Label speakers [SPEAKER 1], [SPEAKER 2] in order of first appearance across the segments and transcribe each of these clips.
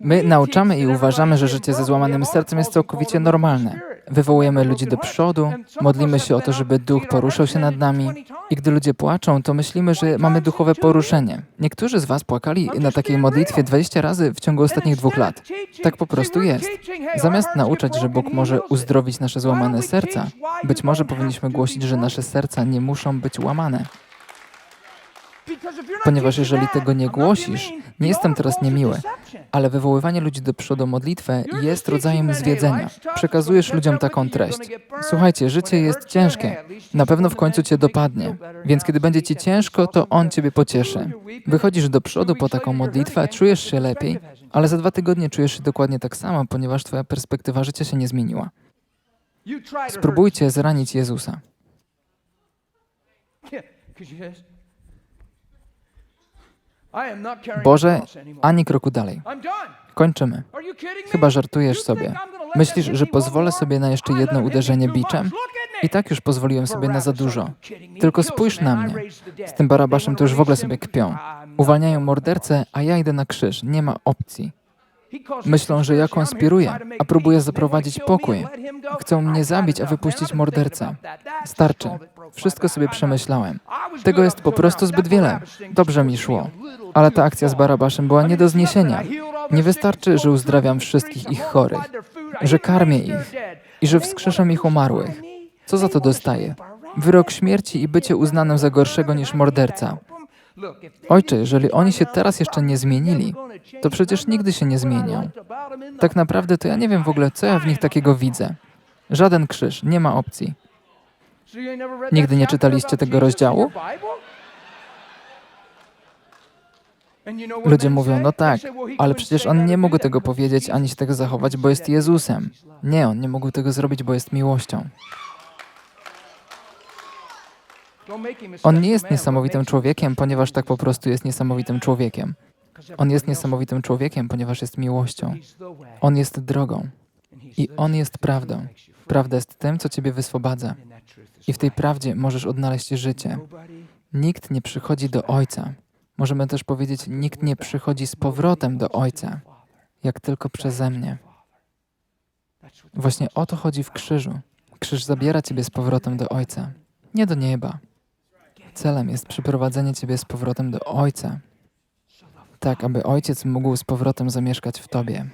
[SPEAKER 1] My nauczamy i uważamy, że życie ze złamanym sercem jest całkowicie normalne. Wywołujemy ludzi do przodu, modlimy się o to, żeby duch poruszał się nad nami. I gdy ludzie płaczą, to myślimy, że mamy duchowe poruszenie. Niektórzy z Was płakali na takiej modlitwie 20 razy w ciągu ostatnich dwóch lat. Tak po prostu jest. Zamiast nauczać, że Bóg może uzdrowić nasze złamane serca, być może powinniśmy głosić, że nasze serca nie muszą być łamane. Ponieważ jeżeli tego nie głosisz, nie jestem teraz niemiły, ale wywoływanie ludzi do przodu modlitwę jest rodzajem zwiedzenia. Przekazujesz ludziom taką treść. Słuchajcie, życie jest ciężkie. Na pewno w końcu cię dopadnie. Więc kiedy będzie ci ciężko, to On ciebie pocieszy. Wychodzisz do przodu po taką modlitwę, czujesz się lepiej, ale za dwa tygodnie czujesz się dokładnie tak samo, ponieważ twoja perspektywa życia się nie zmieniła. Spróbujcie zranić Jezusa. Boże, ani kroku dalej. Kończymy. Chyba żartujesz sobie. Myślisz, że pozwolę sobie na jeszcze jedno uderzenie biczem? I tak już pozwoliłem sobie na za dużo. Tylko spójrz na mnie. Z tym Barabaszem to już w ogóle sobie kpią. Uwalniają mordercę, a ja idę na krzyż. Nie ma opcji. Myślą, że ja konspiruję, a próbuję zaprowadzić pokój. Chcą mnie zabić, a wypuścić mordercę. Starczy. Wszystko sobie przemyślałem. Tego jest po prostu zbyt wiele. Dobrze mi szło. Ale ta akcja z Barabaszem była nie do zniesienia. Nie wystarczy, że uzdrawiam wszystkich ich chorych, że karmię ich i że wskrzeszam ich umarłych. Co za to dostaję? Wyrok śmierci i bycie uznanym za gorszego niż morderca. Ojcze, jeżeli oni się teraz jeszcze nie zmienili, to przecież nigdy się nie zmienią. Tak naprawdę to ja nie wiem w ogóle, co ja w nich takiego widzę. Żaden krzyż, nie ma opcji. Nigdy nie czytaliście tego rozdziału? Ludzie mówią, no tak, ale przecież on nie mógł tego powiedzieć ani się tego zachować, bo jest Jezusem. Nie, on nie mógł tego zrobić, bo jest miłością. On nie jest niesamowitym człowiekiem, ponieważ tak po prostu jest niesamowitym człowiekiem. On jest niesamowitym człowiekiem, ponieważ jest miłością. On jest drogą. I On jest prawdą. Prawda jest tym, co Ciebie wyswobadza. I w tej prawdzie możesz odnaleźć życie. Nikt nie przychodzi do Ojca. Możemy też powiedzieć, nikt nie przychodzi z powrotem do Ojca, jak tylko przeze mnie. Właśnie o to chodzi w krzyżu. Krzyż zabiera Ciebie z powrotem do Ojca, nie do nieba. Celem jest przyprowadzenie Ciebie z powrotem do Ojca, tak aby Ojciec mógł z powrotem zamieszkać w Tobie.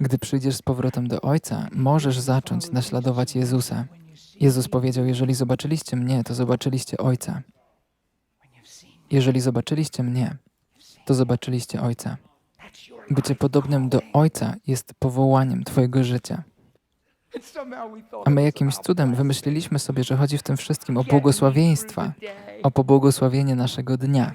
[SPEAKER 1] Gdy przyjdziesz z powrotem do Ojca, możesz zacząć naśladować Jezusa. Jezus powiedział: Jeżeli zobaczyliście mnie, to zobaczyliście Ojca. Jeżeli zobaczyliście mnie, to zobaczyliście Ojca. Bycie podobnym do Ojca jest powołaniem Twojego życia. A my jakimś cudem wymyśliliśmy sobie, że chodzi w tym wszystkim o błogosławieństwa, o pobłogosławienie naszego dnia.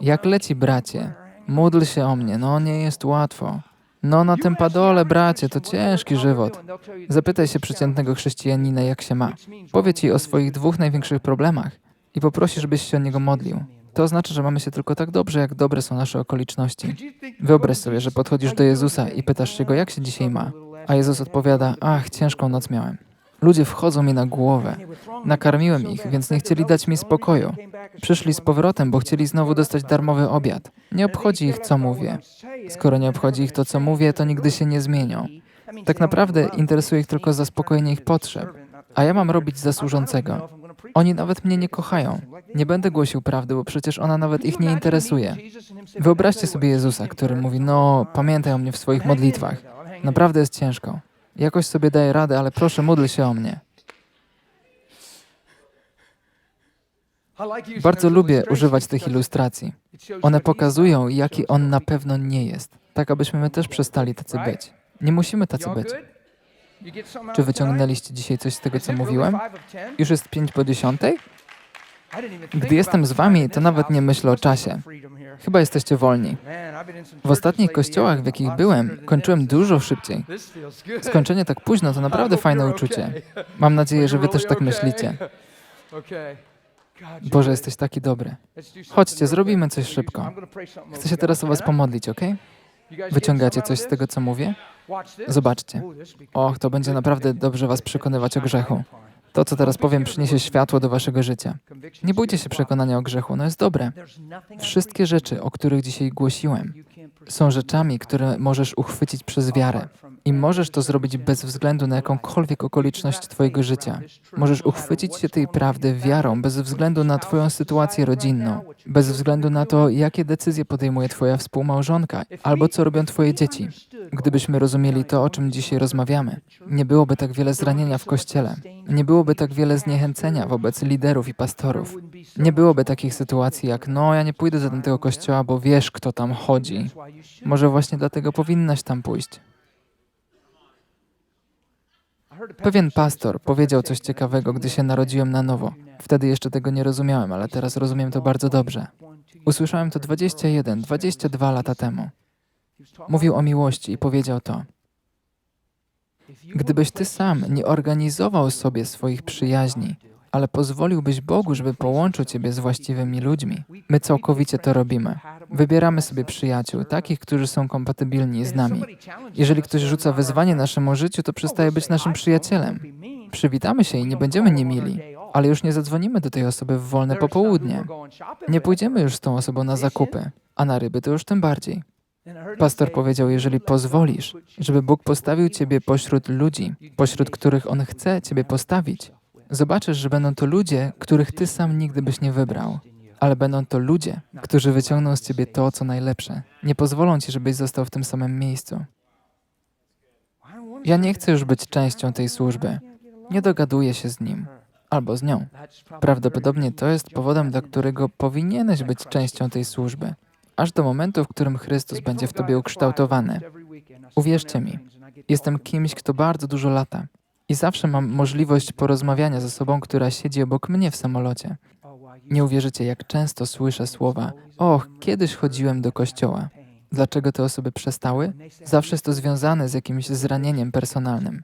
[SPEAKER 1] Jak leci, bracie? Módl się o mnie, no nie jest łatwo. No na tym padole, bracie, to ciężki żywot. Zapytaj się przeciętnego chrześcijanina, jak się ma. Powie ci o swoich dwóch największych problemach i poprosi, żebyś się o niego modlił. To oznacza, że mamy się tylko tak dobrze, jak dobre są nasze okoliczności. Wyobraź sobie, że podchodzisz do Jezusa i pytasz się go, jak się dzisiaj ma. A Jezus odpowiada, ach, ciężką noc miałem. Ludzie wchodzą mi na głowę. Nakarmiłem ich, więc nie chcieli dać mi spokoju. Przyszli z powrotem, bo chcieli znowu dostać darmowy obiad. Nie obchodzi ich, co mówię. Skoro nie obchodzi ich to, co mówię, to nigdy się nie zmienią. Tak naprawdę interesuje ich tylko zaspokojenie ich potrzeb. A ja mam robić za służącego. Oni nawet mnie nie kochają. Nie będę głosił prawdy, bo przecież ona nawet ich nie interesuje. Wyobraźcie sobie Jezusa, który mówi: No, pamiętaj o mnie w swoich modlitwach. Naprawdę jest ciężko. Jakoś sobie daję radę, ale proszę, módl się o mnie. Bardzo lubię używać tych ilustracji. One pokazują, jaki on na pewno nie jest, tak abyśmy my też przestali tacy być. Nie musimy tacy być. Czy wyciągnęliście dzisiaj coś z tego, co mówiłem? Już jest 5 po 10? Gdy jestem z wami, to nawet nie myślę o czasie. Chyba jesteście wolni. W ostatnich kościołach, w jakich byłem, kończyłem dużo szybciej. Skończenie tak późno to naprawdę fajne uczucie. Mam nadzieję, że wy też tak myślicie. Boże, jesteś taki dobry. Chodźcie, zrobimy coś szybko. Chcę się teraz o was pomodlić, ok? Wyciągacie coś z tego, co mówię? Zobaczcie. Och, to będzie naprawdę dobrze was przekonywać o grzechu. To, co teraz powiem, przyniesie światło do waszego życia. Nie bójcie się przekonania o grzechu, no jest dobre. Wszystkie rzeczy, o których dzisiaj głosiłem, są rzeczami, które możesz uchwycić przez wiarę. I możesz to zrobić bez względu na jakąkolwiek okoliczność Twojego życia. Możesz uchwycić się tej prawdy wiarą bez względu na Twoją sytuację rodzinną, bez względu na to, jakie decyzje podejmuje Twoja współmałżonka albo co robią Twoje dzieci. Gdybyśmy rozumieli to, o czym dzisiaj rozmawiamy, nie byłoby tak wiele zranienia w kościele, nie byłoby tak wiele zniechęcenia wobec liderów i pastorów. Nie byłoby takich sytuacji jak: No, ja nie pójdę do tego kościoła, bo wiesz, kto tam chodzi. Może właśnie dlatego powinnaś tam pójść. Pewien pastor powiedział coś ciekawego, gdy się narodziłem na nowo. Wtedy jeszcze tego nie rozumiałem, ale teraz rozumiem to bardzo dobrze. Usłyszałem to 21, 22 lata temu. Mówił o miłości i powiedział to. Gdybyś ty sam nie organizował sobie swoich przyjaźni, ale pozwoliłbyś Bogu, żeby połączył ciebie z właściwymi ludźmi, my całkowicie to robimy. Wybieramy sobie przyjaciół, takich, którzy są kompatybilni z nami. Jeżeli ktoś rzuca wyzwanie naszemu życiu, to przestaje być naszym przyjacielem. Przywitamy się i nie będziemy niemili, ale już nie zadzwonimy do tej osoby w wolne popołudnie. Nie pójdziemy już z tą osobą na zakupy, a na ryby to już tym bardziej. Pastor powiedział, jeżeli pozwolisz, żeby Bóg postawił Ciebie pośród ludzi, pośród których On chce Ciebie postawić, zobaczysz, że będą to ludzie, których Ty sam nigdy byś nie wybrał, ale będą to ludzie, którzy wyciągną z Ciebie to, co najlepsze. Nie pozwolą Ci, żebyś został w tym samym miejscu. Ja nie chcę już być częścią tej służby. Nie dogaduję się z nim albo z nią. Prawdopodobnie to jest powodem, dla którego powinieneś być częścią tej służby, aż do momentu, w którym Chrystus będzie w tobie ukształtowany. Uwierzcie mi, jestem kimś, kto bardzo dużo lata i zawsze mam możliwość porozmawiania z osobą, która siedzi obok mnie w samolocie. Nie uwierzycie, jak często słyszę słowa: Och, kiedyś chodziłem do kościoła. Dlaczego te osoby przestały? Zawsze jest to związane z jakimś zranieniem personalnym.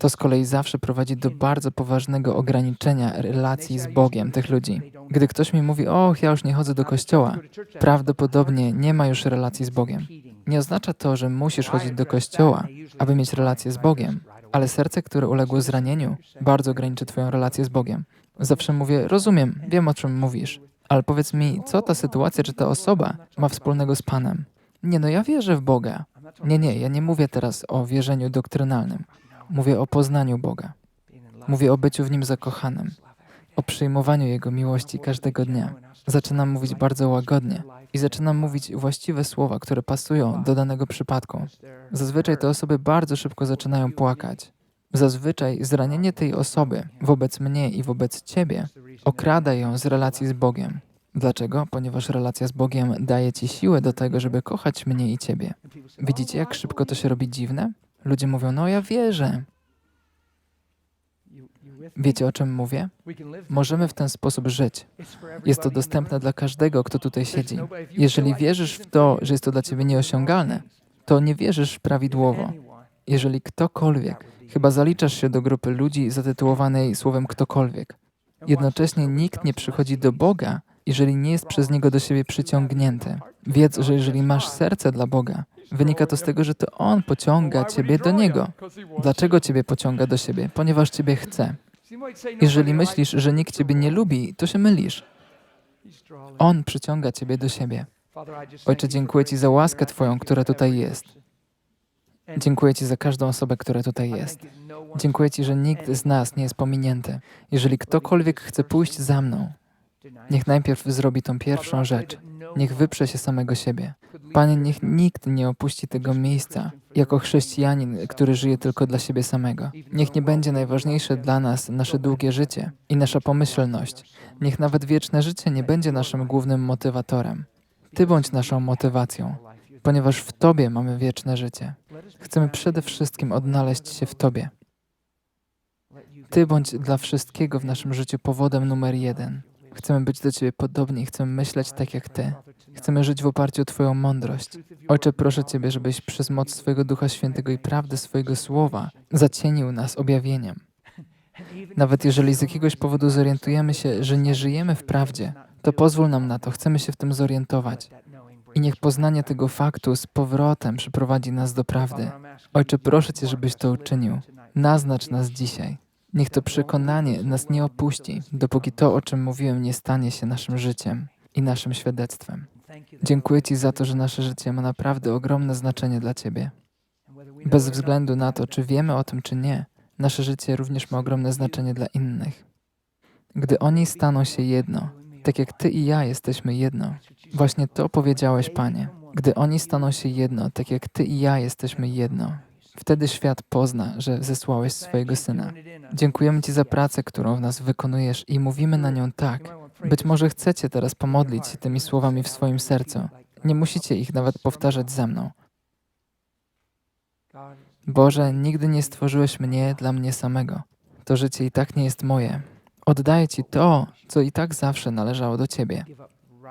[SPEAKER 1] To z kolei zawsze prowadzi do bardzo poważnego ograniczenia relacji z Bogiem tych ludzi. Gdy ktoś mi mówi, och, ja już nie chodzę do kościoła, prawdopodobnie nie ma już relacji z Bogiem. Nie oznacza to, że musisz chodzić do kościoła, aby mieć relację z Bogiem, ale serce, które uległo zranieniu, bardzo ograniczy Twoją relację z Bogiem. Zawsze mówię, rozumiem, wiem o czym mówisz, ale powiedz mi, co ta sytuacja czy ta osoba ma wspólnego z Panem? Nie, no ja wierzę w Boga. Nie, nie, ja nie mówię teraz o wierzeniu doktrynalnym. Mówię o poznaniu Boga. Mówię o byciu w Nim zakochanym, o przyjmowaniu Jego miłości każdego dnia. Zaczynam mówić bardzo łagodnie i zaczynam mówić właściwe słowa, które pasują do danego przypadku. Zazwyczaj te osoby bardzo szybko zaczynają płakać. Zazwyczaj zranienie tej osoby wobec mnie i wobec Ciebie okrada ją z relacji z Bogiem. Dlaczego? Ponieważ relacja z Bogiem daje Ci siłę do tego, żeby kochać mnie i Ciebie. Widzicie, jak szybko to się robi dziwne? Ludzie mówią, no ja wierzę. Wiecie, o czym mówię? Możemy w ten sposób żyć. Jest to dostępne dla każdego, kto tutaj siedzi. Jeżeli wierzysz w to, że jest to dla ciebie nieosiągalne, to nie wierzysz prawidłowo. Jeżeli ktokolwiek, chyba zaliczasz się do grupy ludzi zatytułowanej słowem ktokolwiek, jednocześnie nikt nie przychodzi do Boga, jeżeli nie jest przez Niego do siebie przyciągnięty. Wiedz, że jeżeli masz serce dla Boga, wynika to z tego, że to On pociąga Ciebie do Niego. Dlaczego Ciebie pociąga do siebie? Ponieważ Ciebie chce. Jeżeli myślisz, że nikt Ciebie nie lubi, to się mylisz. On przyciąga Ciebie do siebie. Ojcze, dziękuję Ci za łaskę Twoją, która tutaj jest. Dziękuję Ci za każdą osobę, która tutaj jest. Dziękuję Ci, że nikt z nas nie jest pominięty. Jeżeli ktokolwiek chce pójść za mną, niech najpierw zrobi tą pierwszą rzecz. Niech wyprze się samego siebie. Panie, niech nikt nie opuści tego miejsca jako chrześcijanin, który żyje tylko dla siebie samego. Niech nie będzie najważniejsze dla nas nasze długie życie i nasza pomyślność. Niech nawet wieczne życie nie będzie naszym głównym motywatorem. Ty bądź naszą motywacją, ponieważ w Tobie mamy wieczne życie. Chcemy przede wszystkim odnaleźć się w Tobie. Ty bądź dla wszystkiego w naszym życiu powodem numer jeden. Chcemy być do Ciebie podobni, chcemy myśleć tak jak Ty. Chcemy żyć w oparciu o Twoją mądrość. Ojcze, proszę Ciebie, żebyś przez moc swojego Ducha Świętego i prawdy swojego Słowa zacienił nas objawieniem. Nawet jeżeli z jakiegoś powodu zorientujemy się, że nie żyjemy w prawdzie, to pozwól nam na to, chcemy się w tym zorientować. I niech poznanie tego faktu z powrotem przyprowadzi nas do prawdy. Ojcze, proszę Cię, żebyś to uczynił. Naznacz nas dzisiaj. Niech to przekonanie nas nie opuści, dopóki to, o czym mówiłem, nie stanie się naszym życiem i naszym świadectwem. Dziękuję Ci za to, że nasze życie ma naprawdę ogromne znaczenie dla Ciebie. Bez względu na to, czy wiemy o tym, czy nie, nasze życie również ma ogromne znaczenie dla innych. Gdy oni staną się jedno, tak jak Ty i ja jesteśmy jedno, właśnie to powiedziałeś, Panie. Gdy oni staną się jedno, tak jak Ty i ja jesteśmy jedno, wtedy świat pozna, że zesłałeś swojego Syna. Dziękujemy Ci za pracę, którą w nas wykonujesz i mówimy na nią tak. Być może chcecie teraz pomodlić się tymi słowami w swoim sercu. Nie musicie ich nawet powtarzać ze mną. Boże, nigdy nie stworzyłeś mnie dla mnie samego. To życie i tak nie jest moje. Oddaję Ci to, co i tak zawsze należało do Ciebie.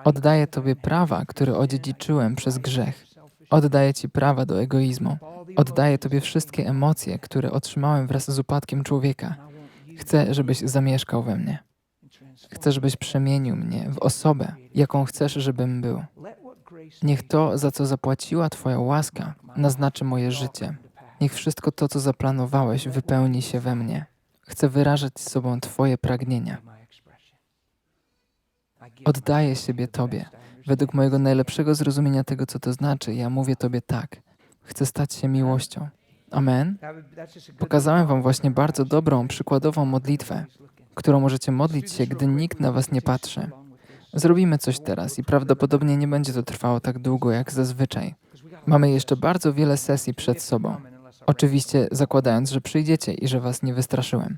[SPEAKER 1] Oddaję Tobie prawa, które odziedziczyłem przez grzech. Oddaję Ci prawa do egoizmu. Oddaję Tobie wszystkie emocje, które otrzymałem wraz z upadkiem człowieka. Chcę, żebyś zamieszkał we mnie. Chcę, żebyś przemienił mnie w osobę, jaką chcesz, żebym był. Niech to, za co zapłaciła Twoja łaska, naznaczy moje życie. Niech wszystko to, co zaplanowałeś, wypełni się we mnie. Chcę wyrażać sobą Twoje pragnienia. Oddaję siebie Tobie. Według mojego najlepszego zrozumienia tego, co to znaczy, ja mówię Tobie tak. Chcę stać się miłością. Amen. Pokazałem Wam właśnie bardzo dobrą, przykładową modlitwę, którą możecie modlić się, gdy nikt na Was nie patrzy. Zrobimy coś teraz i prawdopodobnie nie będzie to trwało tak długo jak zazwyczaj. Mamy jeszcze bardzo wiele sesji przed sobą. Oczywiście zakładając, że przyjdziecie i że Was nie wystraszyłem.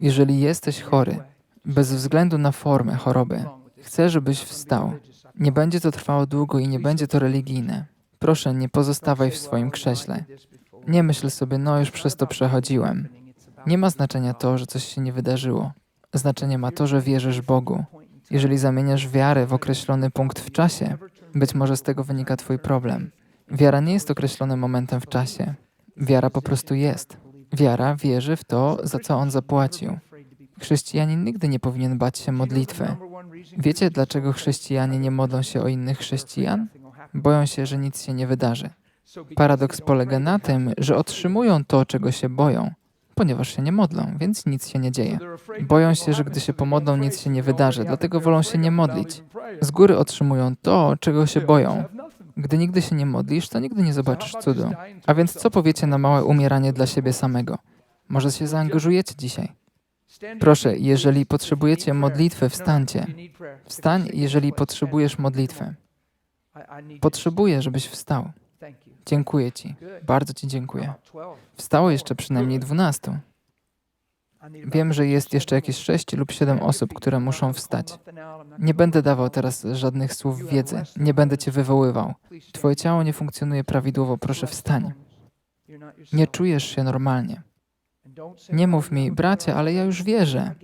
[SPEAKER 1] Jeżeli jesteś chory, bez względu na formę choroby, chcę, żebyś wstał. Nie będzie to trwało długo i nie będzie to religijne. Proszę, nie pozostawaj w swoim krześle. Nie myśl sobie, no już przez to przechodziłem. Nie ma znaczenia to, że coś się nie wydarzyło. Znaczenie ma to, że wierzysz Bogu. Jeżeli zamieniasz wiarę w określony punkt w czasie, być może z tego wynika Twój problem. Wiara nie jest określonym momentem w czasie. Wiara po prostu jest. Wiara wierzy w to, za co On zapłacił. Chrześcijanin nigdy nie powinien bać się modlitwy. Wiecie, dlaczego chrześcijanie nie modlą się o innych chrześcijan? Boją się, że nic się nie wydarzy. Paradoks polega na tym, że otrzymują to, czego się boją, ponieważ się nie modlą, więc nic się nie dzieje. Boją się, że gdy się pomodlą, nic się nie wydarzy, dlatego wolą się nie modlić. Z góry otrzymują to, czego się boją. Gdy nigdy się nie modlisz, to nigdy nie zobaczysz cudu. A więc co powiecie na małe umieranie dla siebie samego? Może się zaangażujecie dzisiaj? Proszę, jeżeli potrzebujecie modlitwy, wstańcie. Wstań, jeżeli potrzebujesz modlitwy. Potrzebuję, żebyś wstał. Dziękuję Ci. Bardzo Ci dziękuję. Wstało jeszcze przynajmniej dwunastu. Wiem, że jest jeszcze jakieś sześć lub siedem osób, które muszą wstać. Nie będę dawał teraz żadnych słów wiedzy. Nie będę Cię wywoływał. Twoje ciało nie funkcjonuje prawidłowo. Proszę, wstań. Nie czujesz się normalnie. Nie mów mi, bracie, ale ja już wierzę.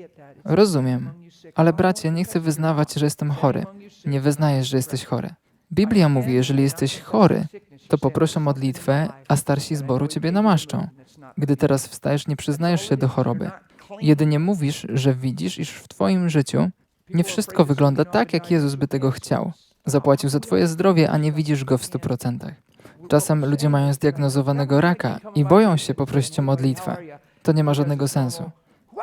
[SPEAKER 1] Rozumiem. Ale bracie, nie chcę wyznawać, że jestem chory. Nie wyznajesz, że jesteś chory. Biblia mówi, jeżeli jesteś chory, to poproszę modlitwę, a starsi zboru ciebie namaszczą. Gdy teraz wstajesz, nie przyznajesz się do choroby. Jedynie mówisz, że widzisz, iż w twoim życiu nie wszystko wygląda tak, jak Jezus by tego chciał. Zapłacił za twoje zdrowie, a nie widzisz go w stu procentach. Czasem ludzie mają zdiagnozowanego raka i boją się poprosić o modlitwę. To nie ma żadnego sensu.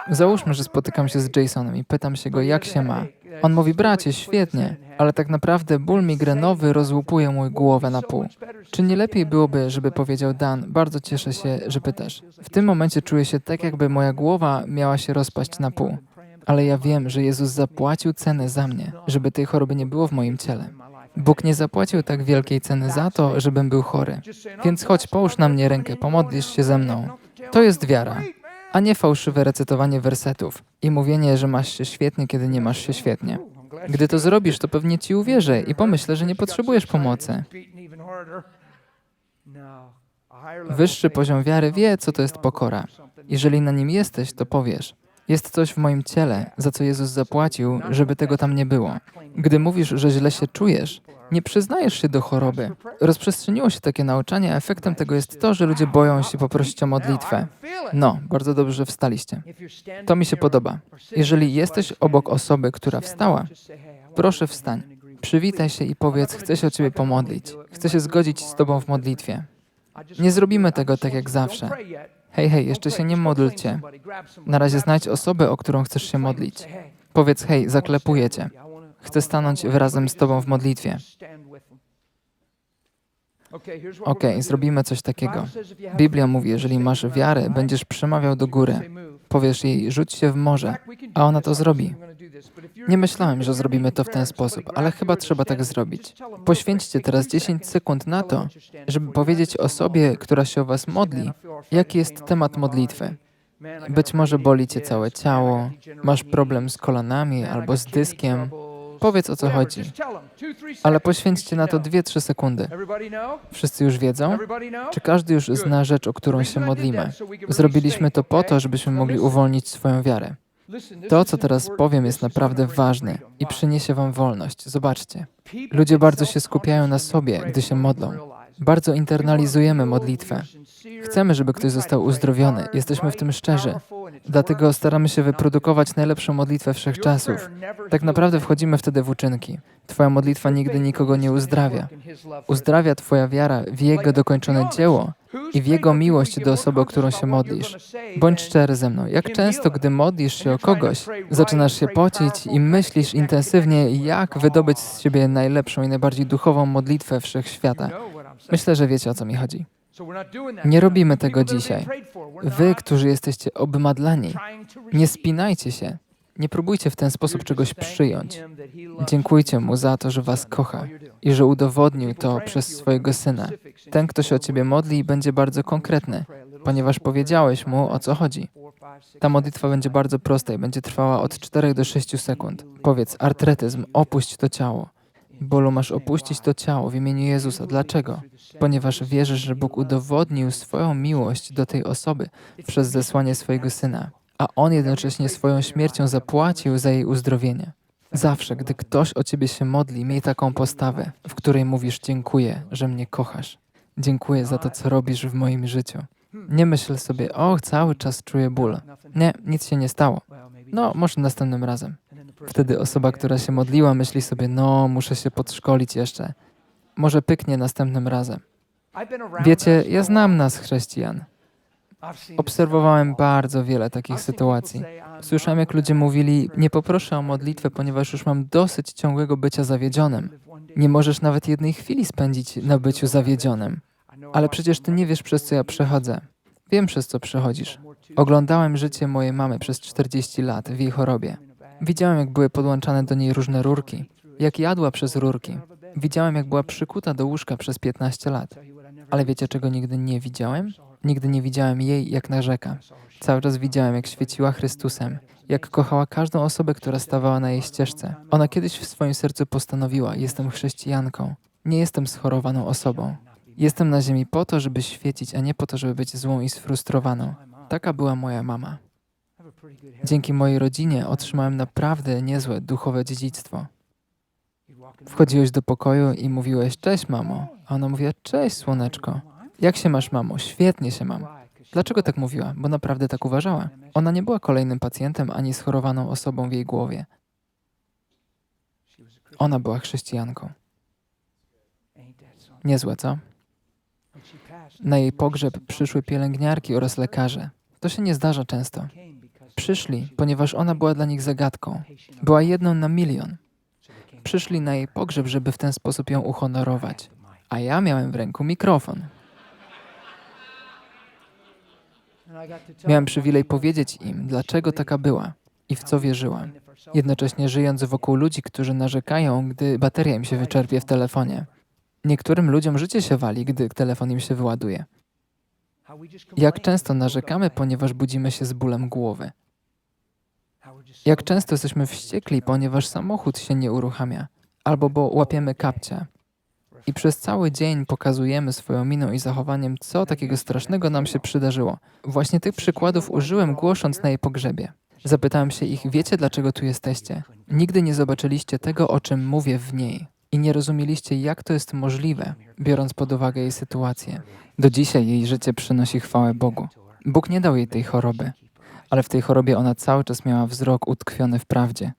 [SPEAKER 1] Załóżmy, że spotykam się z Jasonem i pytam się go, jak się ma. On mówi, bracie, świetnie, ale tak naprawdę ból migrenowy rozłupuje mój głowę na pół. Czy nie lepiej byłoby, żeby powiedział Dan, bardzo cieszę się, że pytasz. W tym momencie czuję się tak, jakby moja głowa miała się rozpaść na pół. Ale ja wiem, że Jezus zapłacił cenę za mnie, żeby tej choroby nie było w moim ciele. Bóg nie zapłacił tak wielkiej ceny za to, żebym był chory. Więc chodź, połóż na mnie rękę, pomodlisz się ze mną. To jest wiara, a nie fałszywe recytowanie wersetów i mówienie, że masz się świetnie, kiedy nie masz się świetnie. Gdy to zrobisz, to pewnie ci uwierzę i pomyślę, że nie potrzebujesz pomocy. Wyższy poziom wiary wie, co to jest pokora. Jeżeli na nim jesteś, to powiesz. Jest coś w moim ciele, za co Jezus zapłacił, żeby tego tam nie było. Gdy mówisz, że źle się czujesz, nie przyznajesz się do choroby. Rozprzestrzeniło się takie nauczanie, a efektem tego jest to, że ludzie boją się poprosić o modlitwę. No, bardzo dobrze, że wstaliście. To mi się podoba. Jeżeli jesteś obok osoby, która wstała, proszę wstań. Przywitaj się i powiedz, chcę się o Ciebie pomodlić. Chcę się zgodzić z Tobą w modlitwie. Nie zrobimy tego tak jak zawsze. Hej, hej, jeszcze się nie módlcie. Na razie znajdź osobę, o którą chcesz się modlić. Powiedz, hej, zaklepuję Cię. Chcę stanąć razem z Tobą w modlitwie. Ok, zrobimy coś takiego. Biblia mówi, jeżeli masz wiarę, będziesz przemawiał do góry. Powiesz jej, rzuć się w morze, a ona to zrobi. Nie myślałem, że zrobimy to w ten sposób, ale chyba trzeba tak zrobić. Poświęćcie teraz 10 sekund na to, żeby powiedzieć osobie, która się o Was modli, jaki jest temat modlitwy. Być może boli Cię całe ciało, masz problem z kolanami albo z dyskiem. Powiedz o co chodzi. Ale poświęćcie na to 2-3 sekundy. Wszyscy już wiedzą? Czy każdy już zna rzecz, o którą się modlimy? Zrobiliśmy to po to, żebyśmy mogli uwolnić swoją wiarę. To, co teraz powiem, jest naprawdę ważne i przyniesie Wam wolność. Zobaczcie. Ludzie bardzo się skupiają na sobie, gdy się modlą. Bardzo internalizujemy modlitwę. Chcemy, żeby ktoś został uzdrowiony. Jesteśmy w tym szczerzy. Dlatego staramy się wyprodukować najlepszą modlitwę wszechczasów. Tak naprawdę wchodzimy wtedy w uczynki. Twoja modlitwa nigdy nikogo nie uzdrawia. Uzdrawia Twoja wiara w Jego dokończone dzieło i w Jego miłość do osoby, o którą się modlisz. Bądź szczery ze mną. Jak często, gdy modlisz się o kogoś, zaczynasz się pocić i myślisz intensywnie, jak wydobyć z siebie najlepszą i najbardziej duchową modlitwę wszechświata. Myślę, że wiecie, o co mi chodzi. Nie robimy tego dzisiaj. Wy, którzy jesteście obmadlani, nie spinajcie się. Nie próbujcie w ten sposób czegoś przyjąć. Dziękujcie Mu za to, że Was kocha i że udowodnił to przez swojego Syna. Ten, kto się o Ciebie modli, będzie bardzo konkretny, ponieważ powiedziałeś Mu, o co chodzi. Ta modlitwa będzie bardzo prosta i będzie trwała od 4 do 6 sekund. Powiedz, artretyzm, opuść to ciało. Bolu masz opuścić to ciało w imieniu Jezusa. Dlaczego? Ponieważ wierzysz, że Bóg udowodnił swoją miłość do tej osoby przez zesłanie swojego Syna, a On jednocześnie swoją śmiercią zapłacił za jej uzdrowienie. Zawsze, gdy ktoś o ciebie się modli, miej taką postawę, w której mówisz: Dziękuję, że mnie kochasz. Dziękuję za to, co robisz w moim życiu. Nie myśl sobie: O, cały czas czuję ból. Nie, nic się nie stało. No, może następnym razem. Wtedy osoba, która się modliła, myśli sobie: No, muszę się podszkolić jeszcze. Może pyknie następnym razem. Wiecie, ja znam nas, chrześcijan. Obserwowałem bardzo wiele takich sytuacji. Słyszałem, jak ludzie mówili: Nie poproszę o modlitwę, ponieważ już mam dosyć ciągłego bycia zawiedzionym. Nie możesz nawet jednej chwili spędzić na byciu zawiedzionym. Ale przecież ty nie wiesz, przez co ja przechodzę. Wiem, przez co przechodzisz. Oglądałem życie mojej mamy przez 40 lat w jej chorobie. Widziałem, jak były podłączane do niej różne rurki, jak jadła przez rurki. Widziałem, jak była przykuta do łóżka przez 15 lat. Ale wiecie, czego nigdy nie widziałem? Nigdy nie widziałem jej, jak narzeka. Cały czas widziałem, jak świeciła Chrystusem, jak kochała każdą osobę, która stawała na jej ścieżce. Ona kiedyś w swoim sercu postanowiła: Jestem chrześcijanką, nie jestem schorowaną osobą. Jestem na ziemi po to, żeby świecić, a nie po to, żeby być złą i sfrustrowaną. Taka była moja mama. Dzięki mojej rodzinie otrzymałem naprawdę niezłe duchowe dziedzictwo. Wchodziłeś do pokoju i mówiłeś: Cześć, mamo. A ona mówiła: Cześć, słoneczko. Jak się masz, mamo? Świetnie się mam. Dlaczego tak mówiła? Bo naprawdę tak uważała. Ona nie była kolejnym pacjentem ani schorowaną osobą w jej głowie. Ona była chrześcijanką. Niezłe, co? Na jej pogrzeb przyszły pielęgniarki oraz lekarze. To się nie zdarza często. Przyszli, ponieważ ona była dla nich zagadką. Była jedną na milion. Przyszli na jej pogrzeb, żeby w ten sposób ją uhonorować. A ja miałem w ręku mikrofon. Miałem przywilej powiedzieć im, dlaczego taka była i w co wierzyła. Jednocześnie żyjąc wokół ludzi, którzy narzekają, gdy bateria im się wyczerpie w telefonie. Niektórym ludziom życie się wali, gdy telefon im się wyładuje. Jak często narzekamy, ponieważ budzimy się z bólem głowy? Jak często jesteśmy wściekli, ponieważ samochód się nie uruchamia, albo bo łapiemy kapcia. I przez cały dzień pokazujemy swoją miną i zachowaniem, co takiego strasznego nam się przydarzyło. Właśnie tych przykładów użyłem, głosząc na jej pogrzebie. Zapytałem się ich, wiecie dlaczego tu jesteście? Nigdy nie zobaczyliście tego, o czym mówię w niej. I nie rozumieliście, jak to jest możliwe, biorąc pod uwagę jej sytuację. Do dzisiaj jej życie przynosi chwałę Bogu. Bóg nie dał jej tej choroby, ale w tej chorobie ona cały czas miała wzrok utkwiony w prawdzie.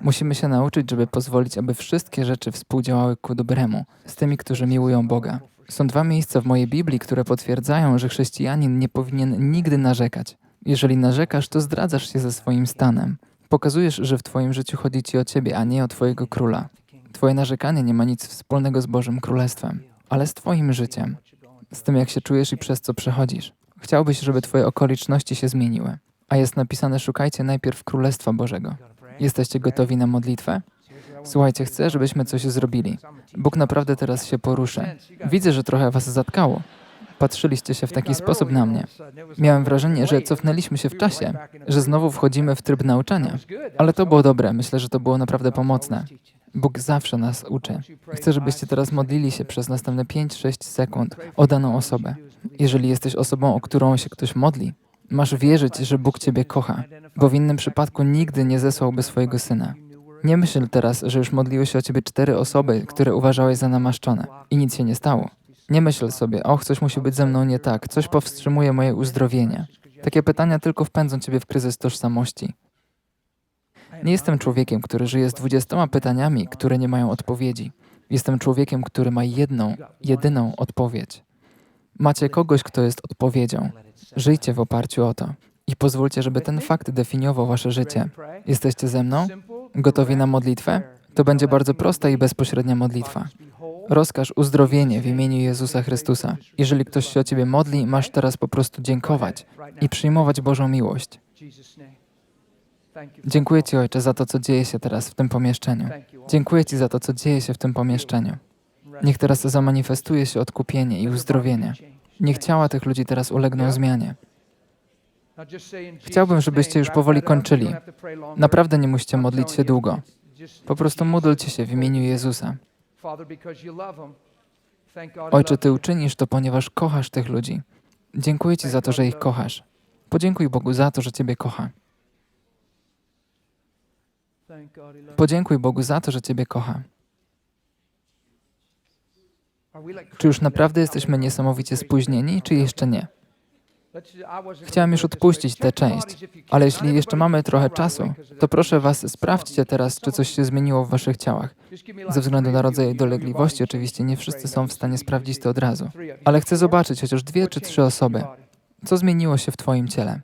[SPEAKER 1] Musimy się nauczyć, żeby pozwolić, aby wszystkie rzeczy współdziałały ku dobremu z tymi, którzy miłują Boga. Są dwa miejsca w mojej Biblii, które potwierdzają, że chrześcijanin nie powinien nigdy narzekać. Jeżeli narzekasz, to zdradzasz się ze swoim stanem. Pokazujesz, że w Twoim życiu chodzi Ci o Ciebie, a nie o Twojego króla. Twoje narzekanie nie ma nic wspólnego z Bożym Królestwem, ale z Twoim życiem, z tym, jak się czujesz i przez co przechodzisz. Chciałbyś, żeby Twoje okoliczności się zmieniły. A jest napisane: Szukajcie najpierw Królestwa Bożego. Jesteście gotowi na modlitwę? Słuchajcie, chcę, żebyśmy coś zrobili. Bóg naprawdę teraz się poruszy. Widzę, że trochę Was zatkało. Patrzyliście się w taki sposób na mnie. Miałem wrażenie, że cofnęliśmy się w czasie, że znowu wchodzimy w tryb nauczania. Ale to było dobre, myślę, że to było naprawdę pomocne. Bóg zawsze nas uczy. Chcę, żebyście teraz modlili się przez następne 5-6 sekund o daną osobę. Jeżeli jesteś osobą, o którą się ktoś modli, masz wierzyć, że Bóg Ciebie kocha, bo w innym przypadku nigdy nie zesłałby swojego syna. Nie myśl teraz, że już modliły się o Ciebie cztery osoby, które uważałeś za namaszczone i nic się nie stało. Nie myśl sobie, och, coś musi być ze mną nie tak, coś powstrzymuje moje uzdrowienie. Takie pytania tylko wpędzą Ciebie w kryzys tożsamości. Nie jestem człowiekiem, który żyje z dwudziestoma pytaniami, które nie mają odpowiedzi. Jestem człowiekiem, który ma jedną, jedyną odpowiedź. Macie kogoś, kto jest odpowiedzią. Żyjcie w oparciu o to. I pozwólcie, żeby ten fakt definiował wasze życie. Jesteście ze mną? Gotowi na modlitwę? To będzie bardzo prosta i bezpośrednia modlitwa. Rozkaż uzdrowienie w imieniu Jezusa Chrystusa. Jeżeli ktoś się o Ciebie modli, masz teraz po prostu dziękować i przyjmować Bożą miłość. Dziękuję Ci, Ojcze, za to, co dzieje się teraz w tym pomieszczeniu. Dziękuję Ci za to, co dzieje się w tym pomieszczeniu. Niech teraz zamanifestuje się odkupienie i uzdrowienie. Niech ciała tych ludzi teraz ulegną zmianie. Chciałbym, żebyście już powoli kończyli. Naprawdę nie musicie modlić się długo. Po prostu módlcie się w imieniu Jezusa. Ojcze, Ty uczynisz to, ponieważ kochasz tych ludzi. Dziękuję Ci za to, że ich kochasz. Podziękuj Bogu za to, że Ciebie kocha. Podziękuj Bogu za to, że Ciebie kocha. Czy już naprawdę jesteśmy niesamowicie spóźnieni, czy jeszcze nie? Chciałem już odpuścić tę część, ale jeśli jeszcze mamy trochę czasu, to proszę Was, sprawdźcie teraz, czy coś się zmieniło w Waszych ciałach. Ze względu na rodzaj dolegliwości, oczywiście nie wszyscy są w stanie sprawdzić to od razu, ale chcę zobaczyć chociaż dwie czy trzy osoby. Co zmieniło się w Twoim ciele?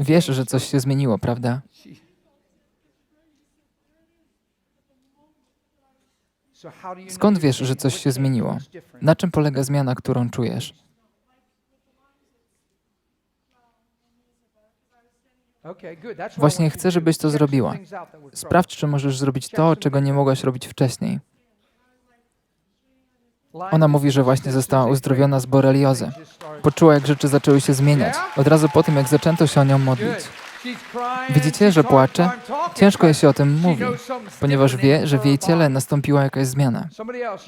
[SPEAKER 1] Wiesz, że coś się zmieniło, prawda? Skąd wiesz, że coś się zmieniło? Na czym polega zmiana, którą czujesz? Właśnie chcę, żebyś to zrobiła. Sprawdź, czy możesz zrobić to, czego nie mogłaś robić wcześniej. Ona mówi, że właśnie została uzdrowiona z boreliozy. Poczuła, jak rzeczy zaczęły się zmieniać. Od razu po tym, jak zaczęto się o nią modlić. Widzicie, że płacze? Ciężko jej się o tym mówi, ponieważ wie, że w jej ciele nastąpiła jakaś zmiana.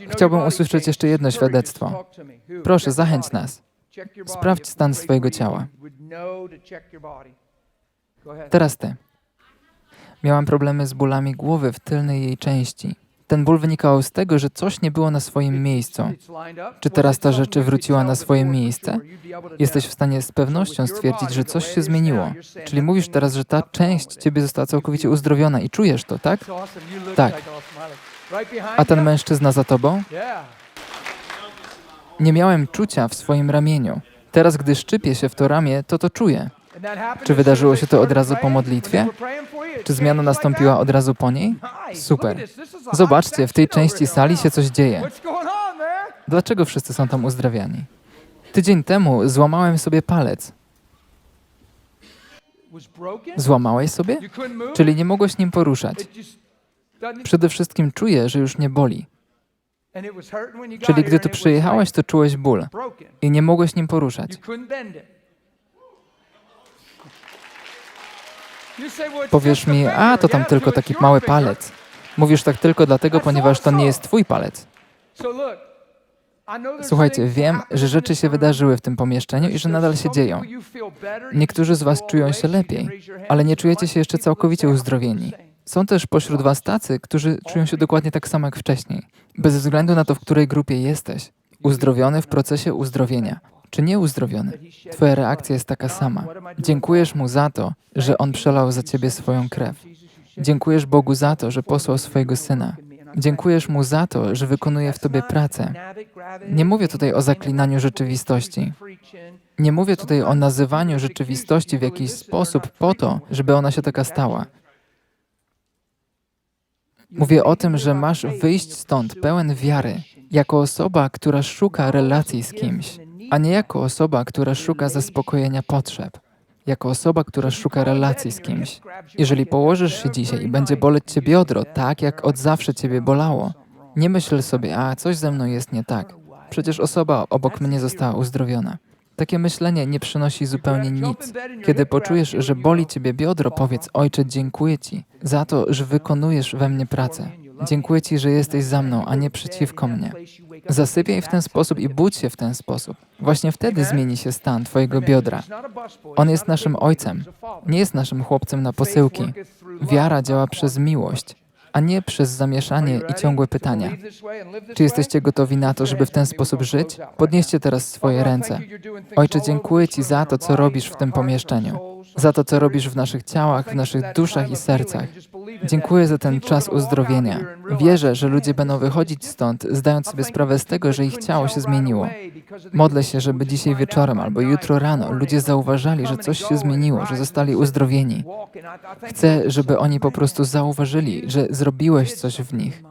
[SPEAKER 1] Chciałbym usłyszeć jeszcze jedno świadectwo. Proszę, zachęć nas. Sprawdź stan swojego ciała. Teraz ty. Miałam problemy z bólami głowy w tylnej jej części. Ten ból wynikał z tego, że coś nie było na swoim miejscu. Czy teraz ta rzecz wróciła na swoje miejsce? Jesteś w stanie z pewnością stwierdzić, że coś się zmieniło. Czyli mówisz teraz, że ta część ciebie została całkowicie uzdrowiona i czujesz to, tak? Tak. A ten mężczyzna za tobą? Nie miałem czucia w swoim ramieniu. Teraz, gdy szczypię się w to ramię, to to czuję. Czy wydarzyło się to od razu po modlitwie? Czy zmiana nastąpiła od razu po niej? Super. Zobaczcie, w tej części sali się coś dzieje. Dlaczego wszyscy są tam uzdrawiani? Tydzień temu złamałem sobie palec. Złamałeś sobie? Czyli nie mogłeś nim poruszać. Przede wszystkim czuję, że już nie boli. Czyli gdy tu przyjechałeś, to czułeś ból i nie mogłeś nim poruszać. Powiesz mi, a to tam tylko taki mały palec. Mówisz tak tylko dlatego, ponieważ to nie jest twój palec. Słuchajcie, wiem, że rzeczy się wydarzyły w tym pomieszczeniu i że nadal się dzieją. Niektórzy z Was czują się lepiej, ale nie czujecie się jeszcze całkowicie uzdrowieni. Są też pośród Was tacy, którzy czują się dokładnie tak samo jak wcześniej, bez względu na to, w której grupie jesteś. Uzdrowiony w procesie uzdrowienia czy nieuzdrowiony. Twoja reakcja jest taka sama. Dziękujesz Mu za to, że On przelał za Ciebie swoją krew. Dziękujesz Bogu za to, że posłał swojego Syna. Dziękujesz Mu za to, że wykonuje w Tobie pracę. Nie mówię tutaj o zaklinaniu rzeczywistości. Nie mówię tutaj o nazywaniu rzeczywistości w jakiś sposób po to, żeby ona się taka stała. Mówię o tym, że masz wyjść stąd pełen wiary, jako osoba, która szuka relacji z kimś, a nie jako osoba, która szuka zaspokojenia potrzeb. Jako osoba, która szuka relacji z kimś. Jeżeli położysz się dzisiaj i będzie boleć cię biodro, tak jak od zawsze ciebie bolało, nie myśl sobie, a coś ze mną jest nie tak. Przecież osoba obok mnie została uzdrowiona. Takie myślenie nie przynosi zupełnie nic. Kiedy poczujesz, że boli ciebie biodro, powiedz: Ojcze, dziękuję ci za to, że wykonujesz we mnie pracę. Dziękuję ci, że jesteś za mną, a nie przeciwko mnie. Zasypiaj w ten sposób i budź się w ten sposób. Właśnie wtedy zmieni się stan Twojego biodra. On jest naszym ojcem, nie jest naszym chłopcem na posyłki. Wiara działa przez miłość, a nie przez zamieszanie i ciągłe pytania. Czy jesteście gotowi na to, żeby w ten sposób żyć? Podnieście teraz swoje ręce. Ojcze, dziękuję Ci za to, co robisz w tym pomieszczeniu, za to, co robisz w naszych ciałach, w naszych duszach i sercach. Dziękuję za ten czas uzdrowienia. Wierzę, że ludzie będą wychodzić stąd, zdając sobie sprawę z tego, że ich ciało się zmieniło. Modlę się, żeby dzisiaj wieczorem albo jutro rano ludzie zauważali, że coś się zmieniło, że zostali uzdrowieni. Chcę, żeby oni po prostu zauważyli, że zrobiłeś coś w nich.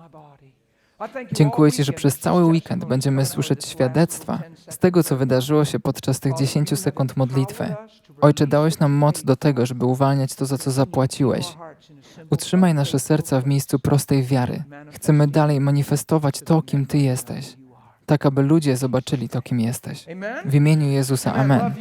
[SPEAKER 1] Dziękuję Ci, że przez cały weekend będziemy słyszeć świadectwa z tego, co wydarzyło się podczas tych 10 sekund modlitwy. Ojcze, dałeś nam moc do tego, żeby uwalniać to, za co zapłaciłeś. Utrzymaj nasze serca w miejscu prostej wiary. Chcemy dalej manifestować to, kim Ty jesteś, tak aby ludzie zobaczyli to, kim jesteś. W imieniu Jezusa, Amen.